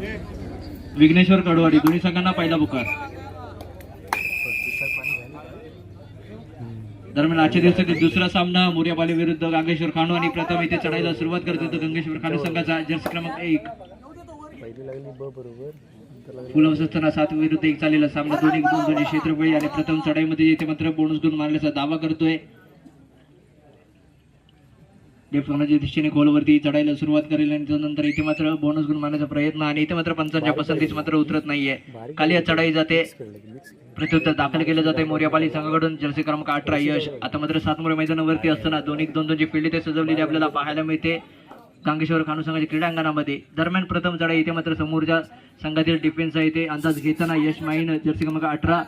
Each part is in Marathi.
विघ्नेश्वर कडवाडी दोन्ही संघांना पहिला बुकार दरम्यान आजच्या दिवसातील दुसरा सामना मोर्यापाली विरुद्ध गांगेश्वर खानू आणि प्रथम इथे चढायला सुरुवात करतो तर गंगेश्वर खानू संघाचा जर्सी क्रमांक एक. पहिली फुलवस असताना सात विरुद्ध एक चाललेला सामना दोन दोन दोन्ही क्षेत्रफळी आणि प्रथम चढाईमध्ये येथे मात्र बोनस गुण मारण्याचा दावा करतोय. लेफ्ट कोणाच्या दिशेने गोलवरती चढायला सुरुवात करेल आणि त्यानंतर इथे मात्र बोनस गुण मारण्याचा प्रयत्न आणि इथे मात्र पंचांच्या पसंतीस मात्र उतरत नाहीये. खाली चढाई जाते. प्रत्युत्तर दाखल केलं जाते मोर्यापाली संघाकडून. जर्सी क्रमांक अठरा यश. आता मात्र सातमुळे मैदानावरती असताना दोन एक दोन दोन जी फील्ड ते सजवलेली आपल्याला पाहायला मिळते. गांगेश्वर खानू संघाच्या क्रीडांगणामध्ये. दरम्यान प्रथम चढाई इथे मात्र समोरच्या संघातील डिफेन्स आहे ते. अंदाज घेताना यश माईन जर्सी क्रमांक अठरा.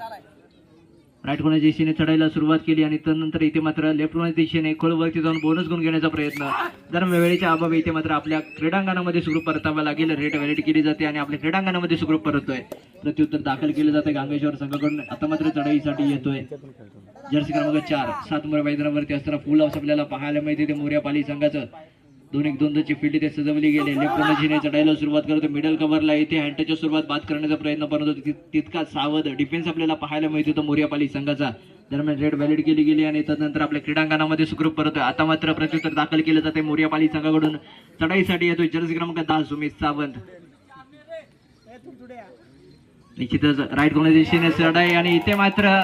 राईट कोणाच्या दिशेने चढायला सुरुवात केली आणि त्यानंतर इथे मात्र लेफ्ट कोणाच्या दिशेने खोलवरती जाऊन बोनस गुण घेण्याचा प्रयत्न. दरम्यान वेळेच्या अभावी इथे मात्र आपल्या क्रीडांगणामध्ये सुरू परतावा लागेल. रेट व्हॅलिड केली जाते आणि आपल्या क्रीडांगणामध्ये सुखरूप परततोय. प्रत्युत्तर दाखल केलं जाते गांगेश्वर संघाकडून. आता मात्र चढाईसाठी येतोय. जर्सी क्रमांक चार सात मुळे मैदानावरती असताना फुल हाऊस आपल्याला पाहायला मिळते. ते मोर्या पाली संघाचं. दोन एक दोन दोनची फील्ड ते सजवली गेले लेफ्ट कोणाजीने चढायला सुरुवात करतो. मिडल कव्हरला इथे हँडटच्या सुरुवात बाद करण्याचा प्रयत्न परंतु ति- तितका सावध डिफेन्स आपल्याला पाहायला मिळतो तो मोर्यापाली संघाचा. दरम्यान रेड व्हॅलिड केली गेली आणि त्यानंतर आपल्या क्रीडांगणामध्ये सुखरूप परतोय. आता मात्र प्रत्युत्तर दाखल केलं जाते मोर्यापाली संघाकडून. चढाईसाठी येतोय जर्सी क्रमांक दहा सुमित सावंत. निश्चितच राईट दिशेने चढाई आणि इथे मात्र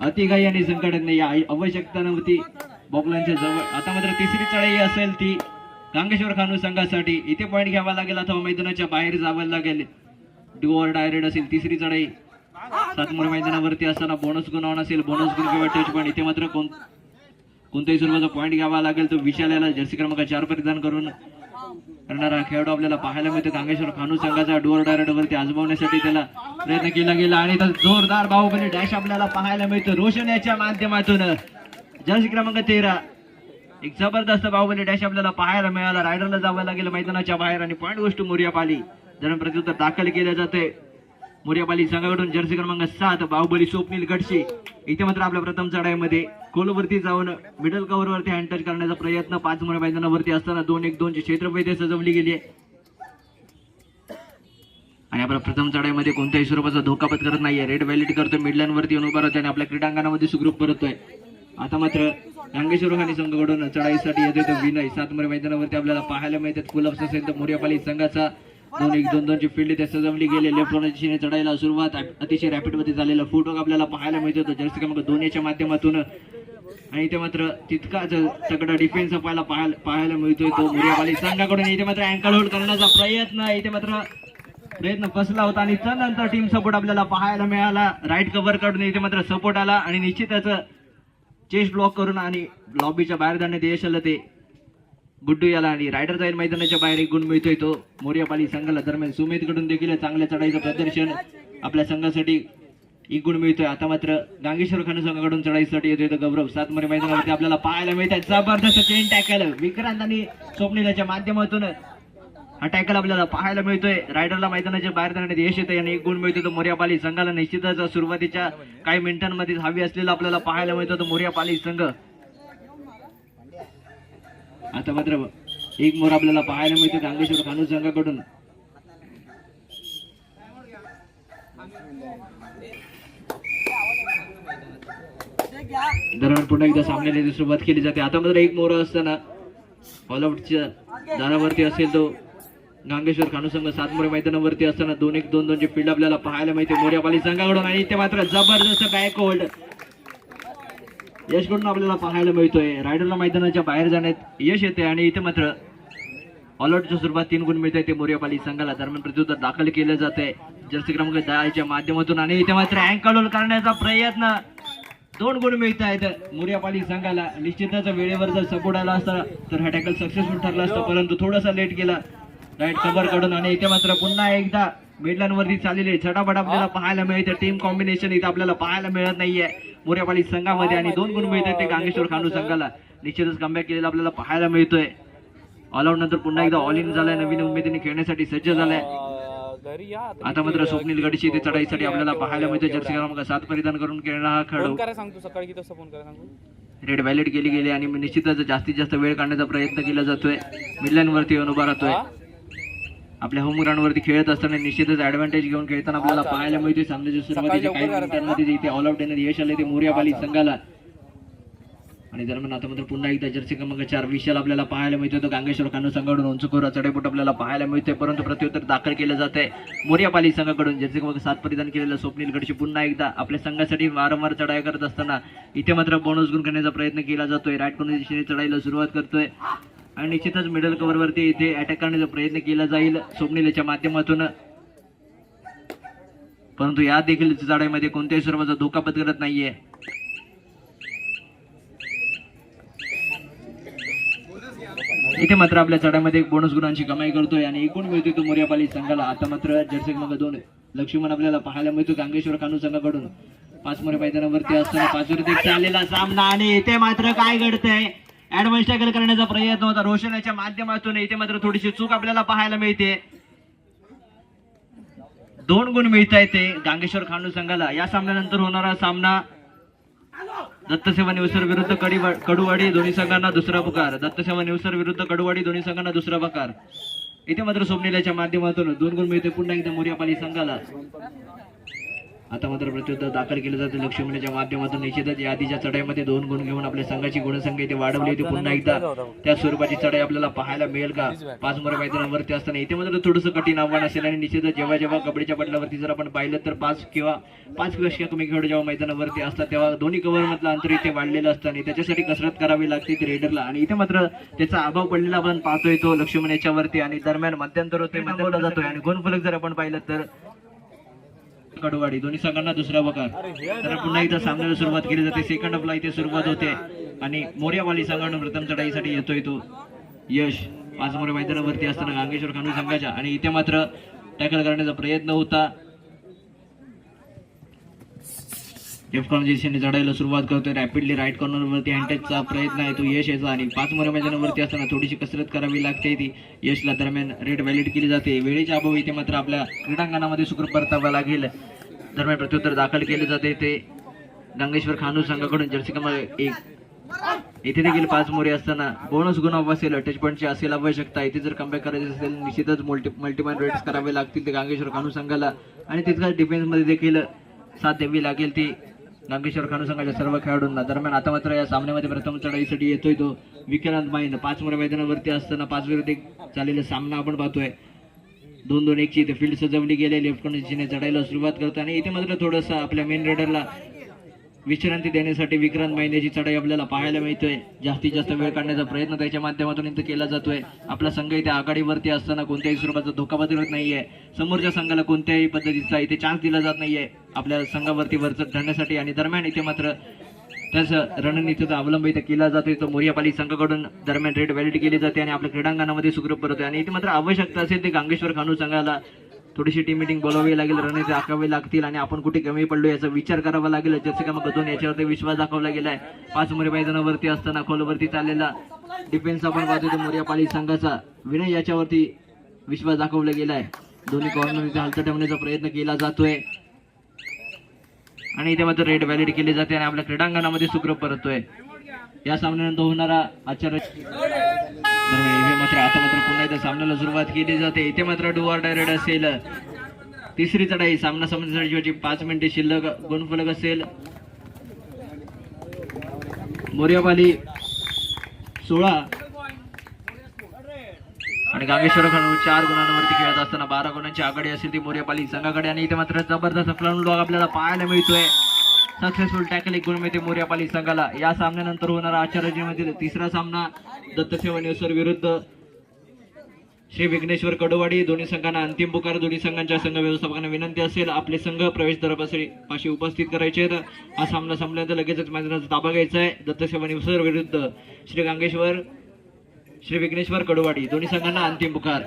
अतिघाई आणि संकट नाही आई- आवश्यकता नव्हती. बॉकलांच्या जवळ. आता मात्र तिसरी चढाई असेल ती गांगेश्वर खानू संघासाठी. इथे पॉईंट घ्यावा लागेल अथवा मैदानाच्या बाहेर जावं लागेल. डुअर डायरेक्ट असेल तिसरी चढाई. सातमोर मैदानावरती असताना बोनस गुण ऑन असेल बोनस गुण किंवा टच पॉईंट इथे मात्र कोण कोणत्याही स्वरूपाचा पॉईंट घ्यावा लागेल तो विशाल याला जर्सी क्रमांक चार परिधान करून करणारा खेळाडू आपल्याला पाहायला मिळतो. गांगेश्वर खानू संघाचा डोअर डायरेक्ट वरती आजमावण्यासाठी त्याला प्रयत्न केला गेला. आणि जोरदार बाहुबली डॅश आपल्याला पाहायला मिळतो. रोशन याच्या माध्यमातून. जर्सी क्रमांक तेरा एक जबरदस्त बाहुबली डॅश आपल्याला पाहायला मिळाला. रायडरला जावं लागेल मैदानाच्या बाहेर आणि पॉईंट गोष्ट मोर्यापाली. पाली प्रत्युत्तर दाखल केलं जाते मोर्यापाली संघाकडून जर्सी क्रमांक सात बाहुबली स्वप्नील गडशी इथे मात्र आपल्या प्रथम चढाईमध्ये खोलवरती जाऊन मिडल कव्हर वरती हँड टच करण्याचा प्रयत्न पाच मुळे मैदानावरती असताना दोन एक दोनची क्षेत्रफळ सजवली गेली आहे. आणि आपल्या प्रथम चढाईमध्ये कोणत्याही स्वरूपाचा धोका पत्करत नाहीये. रेड व्हॅलिड करतोय मिडलँड वरती येऊन उभा राहतोय आणि आपल्या क्रीडांगणामध्ये सुखरूप परतोय. आता मात्र नांगेश्वर खानी संघाकडून चढाईसाठी येतोय तो विनय. सातमरे मैदानावरती आपल्याला पाहायला मिळतात. कुलप्स असेल तर मोर्यापाली संघाचा. दोन एक दोन दोनची फील्ड इथे सजवली गेली. लेफ्ट दिशेने चढायला सुरुवात. अतिशय रॅपिडमध्ये झालेला फुटवर्क आपल्याला पाहायला मिळतो तो जर्सी क्रमांक दोन्हीच्या माध्यमातून. आणि इथे मात्र तितकाच तगडा डिफेन्स आपल्याला पाहायला पाहायला मिळतोय तो मोर्यापाली संघाकडून. इथे मात्र अँकल होल्ड करण्याचा प्रयत्न इथे मात्र प्रयत्न फसला होता आणि त्यानंतर टीम सपोर्ट आपल्याला पाहायला मिळाला. राईट कव्हर काढून इथे मात्र सपोर्ट आला. आणि निश्चितच चेस्ट ब्लॉक करून आणि लॉबीच्या बाहेर जाण्यात यश आलं ते. गुड्डू याला आणि रायडर जाईल मैदानाच्या बाहेर एक गुण मिळतोय तो. मोर्यापाली संघाला दरम्यान सुमेधकडून देखील चांगल्या चढाईचं प्रदर्शन आपल्या संघासाठी एक गुण मिळतोय. आता मात्र गांगेश्वर खान संघाकडून चढाईसाठी येतोय गौरव. सातमरे मैदानावरती आपल्याला पाहायला मिळतात जबरदस्त चेन टॅकल विक्रांत आणि स्वप्निलाच्या माध्यमातून हा टॅकल आपल्याला पाहायला मिळतोय. रायडरला मैदानाच्या बाहेर जाण्यात यश येतं आणि एक गुण मिळतो तो मोर्यापाली संघाला. निश्चितच सुरुवातीच्या काही मिनिटांमध्ये हवी असलेला आपल्याला पाहायला मिळतो तो मोर्यापाली संघ. आता मात्र एक मोर आपल्याला पाहायला मिळतो गांगेश्वर खानू संघाकडून. दरम्यान पुन्हा एकदा सामन्याने सुरुवात केली जाते. आता मात्र एक मोर असताना फॉलआउटच्या दारावरती असेल तो. गांगेश्वर खानू संघ सातमुळे मैदानावरती असताना दोन एक दोन दोनची फील्ड आपल्याला पाहायला मिळते मोर्यापाली संघाकडून. आणि इथे मात्र जबरदस्त बॅक होल्ड यशकडून आपल्याला पाहायला मिळतोय. रायडरला मैदानाच्या बाहेर जाण्यात यश येते आणि इथे मात्र ऑलआउटच्या सुरुवात तीन गुण मिळते ते मोर्यापाली संघाला दरम्यान प्रत्युत्तर दाखल केलं जाते जर्सी क्रमांक दहाच्या माध्यमातून आणि इथे मात्र अँकल होल्ड करण्याचा प्रयत्न. दोन गुण मिळत आहेत मोर्यापाली संघाला निश्चितच वेळेवर जर सपोर्ट आला असता तर हा टॅकल सक्सेसफुल ठरला असता परंतु थोडासा लेट गेला राईट कव्हरकडून आणि इथे मात्र पुन्हा एकदा मिडलँड वरती चाललेले छटापट आपल्याला पाहायला मिळते. टीम कॉम्बिनेशन इथे आपल्याला पाहायला मिळत नाहीये. मोर्यापाली संघामध्ये आणि दोन गुण मिळतात ते गांगेश्वर खानू संघाला. निश्चितच कमबॅक केलेला आपल्याला पाहायला मिळतोय. ऑलआउट नंतर पुन्हा एकदा ऑल इन झालाय. नवीन उमेदीने खेळण्यासाठी सज्ज झालाय. आता मात्र स्वप्नील गडशी ते चढाईसाठी आपल्याला पाहायला मिळते जर्सी क्रमांक सात परिधान करून खेळणारा हा सांगतो रेड व्हॅलिड केली गेली आणि निश्चितच जास्तीत जास्त वेळ काढण्याचा प्रयत्न केला जातोय. मिडलँड वरती येऊन उभा राहतोय. आपल्या होम ग्राउंडवरती खेळत असताना निश्चितच ऍडव्हान्टेज घेऊन खेळताना आपल्याला पाहायला मिळते. सामन्याच्या सुरुवातीच्या काही मिनिटांमध्ये जे इथे ऑल आउट येण्यात यश आले ते मोर्यापाली संघाला. आणि दरम्यान आता मात्र पुन्हा एकदा जर्सी क्रमांक चार विशाल आपल्याला पाहायला मिळतोय तो गांगेश्वर कानू संघाकडून उंचकोरा चढेपोट आपल्याला पाहायला मिळतोय. परंतु प्रत्युत्तर दाखल केलं जात आहे मोर्यापाली संघाकडून जर्सी क्रमांक सात परिधान केलेलं स्वप्नील गडशी पुन्हा एकदा आपल्या संघासाठी वारंवार चढाई करत असताना इथे मात्र बोनस गुण करण्याचा प्रयत्न केला जातोय. राईट कोणी दिशेने चढाईला सुरुवात करतोय. आणि निश्चितच मिडल कव्हरवरती इथे अटॅक करण्याचा प्रयत्न केला जाईल स्वप्नीलच्या माध्यमातून. परंतु या देखील चढाईमध्ये कोणत्याही स्वरूपाचा धोका पत्करत नाहीये. इथे मात्र आपल्या चढाईमध्ये एक बोनस गुणांची कमाई करतोय आणि एकूण मिळतोय तो मोर्यापाली संघाला. आता मात्र जर्सी क्रमांक दोन लक्ष्मण आपल्याला पाहायला मिळतो गांगेश्वर खानू संघाकडून. पाच मोरे मैदानावरती असताना पाचवरती आलेला चाललेला सामना आणि इथे मात्र काय घडतंय? ऍडव्हान्स टॅकल करण्याचा प्रयत्न होता. रोशन याच्या माध्यमातून इथे मात्र थोडीशी चूक आपल्याला पाहायला मिळते. दोन गुण मिळत आहेत ते गांगेश्वर खांडू संघाला. या सामन्यानंतर होणारा सामना दत्तसेवा निवसर विरुद्ध कडी कडुवाडी दोन्ही संघांना दुसरा पुकार. दत्तसेवा निवसर विरुद्ध कडुवाडी दोन्ही संघांना दुसरा पुकार. इथे मात्र स्वप्निलाच्या माध्यमातून दोन गुण मिळते. पुन्हा एकदा मोर्यापाली संघाला. आता मात्र प्रत्युत्तर दाखल केलं जातं. लक्ष्मीच्या माध्यमातून निश्चितच या आधीच्या चढाईमध्ये दोन गुण घेऊन आपल्या संघाची गुणसंख्या इथे वाढवली होती. पुन्हा एकदा त्या स्वरूपाची चढाई आपल्याला पाहायला मिळेल का? पाच मोरे मैदानावरती असताना इथे मात्र थोडंसं कठीण आव्हान असेल आणि निश्चितच जेव्हा जेव्हा कबड्डीच्या पटलावरती जर आपण पाहिलं तर पाच किंवा पाच पेक्षा कमी खेळ जेव्हा मैदानावरती असतात तेव्हा दोन्ही कव्हर मधलं अंतर इथे वाढलेलं असतं आणि त्याच्यासाठी कसरत करावी लागते रेडरला. आणि इथे मात्र त्याचा अभाव पडलेला आपण पाहतोय तो लक्ष्मण याच्यावरती आणि दरम्यान मध्यंतर होतोय मध्यंतर जातोय. आणि गुणफलक जर आपण पाहिलं तर कडवाडी. दोन्ही संघांना दुसरा बघा तर पुन्हा एकदा सामन्याला सुरुवात केली जाते. सेकंड अपला इथे सुरुवात होते. आणि मोर्यावाली संघानं प्रथम चढाईसाठी येतोय तो यश. पाच मोरे मैदानावरती असताना गांगेश्वर खानू संघाच्या. आणि इथे मात्र टॅकल करण्याचा प्रयत्न होता. लेफ्ट कॉर्नर चढायला सुरुवात करतोय. रॅपिडली राईट कॉर्नरवरती हँटेजचा प्रयत्न आहे तो यश याचा आणि पाच मोऱ्या मैदानावरती असताना थोडीशी कसरत करावी लागते ती. यशला दरम्यान रेड व्हॅलिड केली जाते. वेळेच्या अभाव इथे मात्र आपल्या क्रीडांगणामध्ये सुखरूप परतावा लागेल. दरम्यान प्रत्युत्तर दाखल केले जाते. ते गंगेश्वर खानू संघाकडून जर्सी क्रमांक एक. इथे देखील पाच मोरे असताना बोनस गुण असेल. टच पॉईंटची असेल आवश्यकता. इथे जर कमबॅक करायची असेल निश्चितच मल्टी मल्टीपॉईंट रेट्स करावे लागतील ते गांगेश्वर खानू संघाला. आणि तितकाच डिफेन्समध्ये देखील साथ द्यावी लागेल ती. नागेश्वर खानू संघाच्या सर्व खेळाडूंना दरम्यान आता मात्र या सामन्यामध्ये प्रथम चढाईसाठी येतोय तो विक्रांत माईन पाच मोठ्या मैदानावरती असताना पाच विरुद्ध चाललेला सामना आपण पाहतोय. दोन दोन एकची इथे फील्ड सजवली गेली लेफ्ट कॉर्नरची चढायला सुरुवात करतो आणि इथे मात्र थोडंसं आपल्या मेन रेडरला विश्रांती देण्यासाठी विक्रांत महिन्याची चढाई आपल्याला पाहायला मिळतोय. जास्तीत जास्त वेळ काढण्याचा प्रयत्न त्याच्या माध्यमातून इथं केला जातोय. आपला संघ इथे आघाडीवरती असताना कोणत्याही स्वरूपाचा धोका बदलत नाहीये. समोरच्या संघाला कोणत्याही पद्धतीचा इथे चान्स दिला जात नाहीये. आपल्या संघावरती वरचढ धरण्यासाठी आणि दरम्यान इथे मात्र त्याच रणनीतीचा अवलंब इथे केला जातो तो मोर्यापाली संघाकडून दरम्यान रेड व्हॅलिड केली जाते आणि आपल्या क्रीडांगणामध्ये सुखरूप परत आणि इथे मात्र आवश्यकता असेल ते गांगेश्वर खानू संघाला थोडीशी टीम मिटिंग बोलावी लागेल रणनीती आखावी लागतील आणि आपण कुठे कमी पडलो याचा विचार करावा लागेल. जसे का मग दोन याच्यावरती विश्वास दाखवला गेलाय. पाच मोरे मैदानावरती असताना खोलवरती चाललेला डिफेन्स आपण पाहतो तो मोर्यापाली संघाचा विनय याच्यावरती विश्वास दाखवला गेलाय. दोन्ही कॉर्नर इथे ठेवण्याचा प्रयत्न केला जातोय. आणि इथे मात्र रेड व्हॅलिड केली जाते आणि आपल्या क्रीडांगणामध्ये सुखरूप परतोय. या सामन्यानंतर होणारा आचार्य हे मात्र आता मात्र पुन्हा एकदा सामन्याला सुरुवात केली जाते. इथे मात्र डुआर डायरेक्ट असेल. तिसरी चढाई सामना समजण्यासाठी पाच मिनिटे शिल्लक गुणफलक असेल. मोर्यापाली सोळा आणि गांगेश्वर खानू चार गुणांवरती खेळत असताना बारा गुणांची आघाडी असेल ती मोर्यापाली संघाकडे आणि इथे मात्र जबरदस्त फ्लॉन लॉग आपल्याला पाहायला मिळतोय. सक्सेसफुल टॅकल एक गुण मिळते मोर्यापाली संघाला. या सामन्यानंतर होणारा आचार्यजीमधील तिसरा सामना दत्तसेवनेश्वर विरुद्ध. श्री विघ्नेश्वर कडवाडी दोन्ही संघांना अंतिम पुकार. दोन्ही संघांच्या संघ व्यवस्थापकांना विनंती असेल. आपले संघ प्रवेश दरापाशी पाशी उपस्थित करायचे आहेत. हा सामना संपल्यानंतर लगेचच मैदानाचा ताबा घ्यायचा आहे. दत्तसेवनेश्वर विरुद्ध श्री गांगेश्वर. श्री विघ्नेश्वर कडुवाडी दोन्ही संघांना अंतिम पुकार.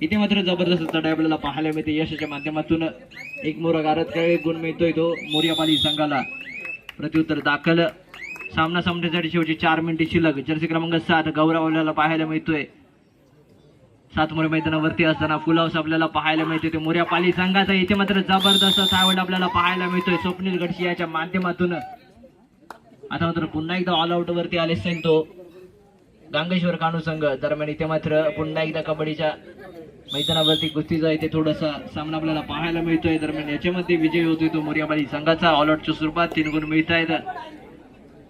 इथे मात्र जबरदस्त चढाई आपल्याला पाहायला मिळते. यशाच्या माध्यमातून एक मोर गारत काय गुण मिळतोय तो मोर्यापाली संघाला. प्रत्युत्तर दाखल. सामना संपण्यासाठी शेवटी चार मिनिटे शिल्लक. जर्सी क्रमांक सात गौरव आपल्याला पाहायला मिळतोय. सात मोरे मैदानावरती असताना फुल हाऊस आपल्याला पाहायला मिळते ते मोर्यापाली संघाचा इथे मात्र जबरदस्त सावड आपल्याला पाहायला मिळतोय. स्वप्नील गडशी याच्या माध्यमातून. आता मात्र पुन्हा एकदा ऑल आउट वरती आले असेल तो गांगेश्वर कानू संघ दरम्यान इथे मात्र पुन्हा एकदा कबड्डीच्या मैदानावरती कुस्तीचा इथे थोडासा सामना आपल्याला पाहायला मिळतोय. दरम्यान याच्यामध्ये विजय होतोय तो मोर्याबाई संघाचा. ऑल आउटच्या स्वरूपात तीन गुण मिळत आहेत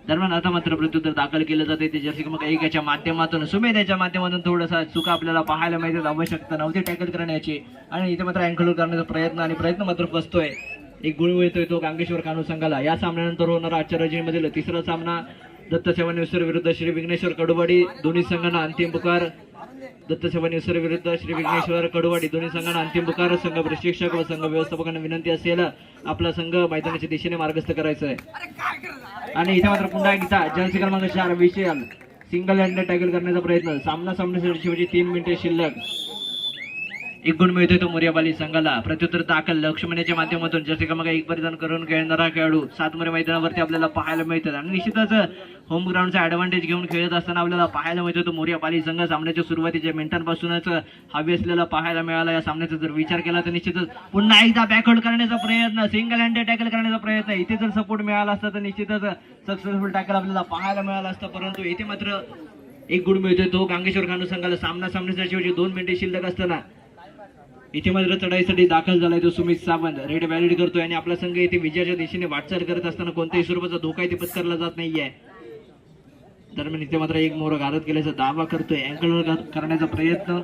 दरम्यान आता मात्र प्रत्युत्तर दाखल केलं जाते ते जर्सी मग एक याच्या माध्यमातून सुमेध याच्या माध्यमातून थोडासा चुका आपल्याला पाहायला मिळतात. आवश्यकता नव्हती टॅकल करण्याची. आणि इथे मात्र अँकल करण्याचा प्रयत्न आणि प्रयत्न मात्र फसतोय एक गुळ येतोय तो गांगेश्वर कानू संघाला. या सामन्यानंतर होणारा आजच्या रजनीमधील तिसरा सामना दत्त सेवानेश्वर विरुद्ध श्री विघ्नेश्वर कडुवाडी दोन्ही संघांना अंतिम पुकार. दत्त सेवानेश्वर विरुद्ध श्री विघ्नेश्वर कडुवाडी दोन्ही संघांना अंतिम पुकार. संघ प्रशिक्षक व संघ व्यवस्थापकांना विनंती असेल आपला संघ मैदानाच्या दिशेने मार्गस्थ करायचा आहे आणि इथे मात्र पुन्हा एकदा जर्सी क्रमांक चार विशेल सिंगल हँड टॅकल करण्याचा प्रयत्न. सामना सामन्यासाठी शिवाजी तीन मिनिटे शिल्लक. एक गुण मिळतोय तो मोर्याबाली संघाला. प्रत्युत्तर दाखल लक्ष्मणाच्या माध्यमातून. जसे का मग एक परिधान करून खेळणारा खेळाडू सातमरे मैदानावरती आपल्याला पाहायला मिळतात. आणि निश्चितच होम ग्राउंडचा ऍडव्हान्टेज घेऊन खेळत असताना आपल्याला पाहायला मिळतो तो मोर्याबाली संघ सामन्याच्या सुरुवातीच्या मिनिटांपासूनच हवी असलेला पाहायला मिळाला. या सामन्याचा जर विचार केला तर निश्चितच पुन्हा एकदा बॅकआउट करण्याचा प्रयत्न सिंगल हँड टॅकल करण्याचा प्रयत्न इथे जर सपोर्ट मिळाला असता तर निश्चितच सक्सेसफुल टॅकल आपल्याला पाहायला मिळाला असतं. परंतु इथे मात्र एक गुण मिळतोय तो गांगेश्वर खानू संघाला. सामना सामन्याच्या शेवटी दोन मिनिटे शिल्लक असताना इथे मात्र चढाईसाठी दाखल झालाय तो सुमित सावंत. रेड व्हॅलिड करतोय आणि आपला संघ इथे विजयाच्या दिशेने वाटचाल करत असताना कोणत्याही स्वरूपाचा धोका इथे पत्करला जात नाहीये. दरम्यान इथे मात्र एक मोर घालत केल्याचा दावा करतोय. अँकलवर करण्याचा प्रयत्न.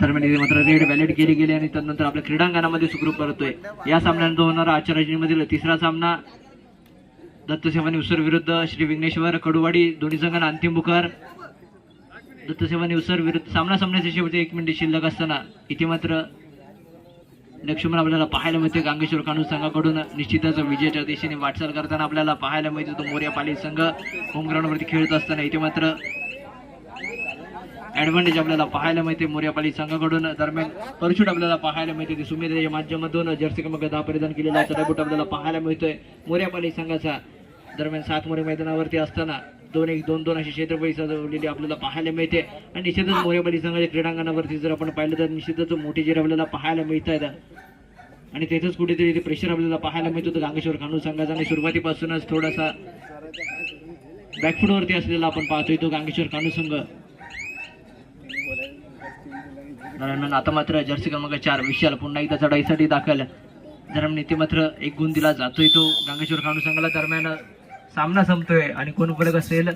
दरम्यान इथे मात्र रेड व्हॅलिड केली गेली आणि त्यानंतर आपल्या क्रीडांगणामध्ये सुखरूप करतोय या सामन्यानंतर होणारा आजच्या तिसरा सामना दत्तसेवानी उसर विरुद्ध श्री विघ्नेश्वर कडुवाडी दोन्ही संघांना अंतिम बुकार दत्तसेवानी उसर विरुद्ध सामना सामन्याचे शेवटी एक मिनिट शिल्लक असताना इथे मात्र लक्ष्मण आपल्याला पाहायला मिळते गांगेश्वर कानू संघाकडून निश्चितच विजयाच्या दिशेने वाटचाल करताना आपल्याला पाहायला मिळते तो मोर्या पाली संघ होम ग्राउंडवरती खेळत असताना इथे मात्र ऍडव्हान्टेज आपल्याला पाहायला मिळते. मोर्यापाली संघाकडून दरम्यान परशूट आपल्याला पाहायला मिळते. ते सुमेधच्या माध्यमातून जर्सी क्रमांक दहा परिधान केलेला चढाबूट आपल्याला पाहायला मिळतोय. मोर्यापाली संघाचा दरम्यान सात मोरे मैदानावरती असताना दोन एक दोन दोन अशी क्षेत्रफळी सजवलेली आपल्याला पाहायला मिळते. आणि निश्चितच मोर्यापाली संघाच्या क्रीडांगणावरती जर आपण पाहिलं तर निश्चितच मोठी जेर आपल्याला पाहायला मिळत आहेत आणि तेथेच कुठेतरी ते प्रेशर आपल्याला पाहायला मिळतो. तर गांगेश्वर खानू संघाचा आणि सुरुवातीपासूनच थोडासा बॅकफुटवरती असलेला आपण पाहतोय. तो गांगेश्वर खानू संघ दरम्यान आता मात्र जर्सी क्रमांक चार विशाल. पुन्हा एकदा चढाईसाठी दाखल. दरम्यान इथे मात्र एक गुण दिला जातोय तो गांगेश्वर खानू संघाला दरम्यान सामना संपतोय. आणि कोण फलक असेल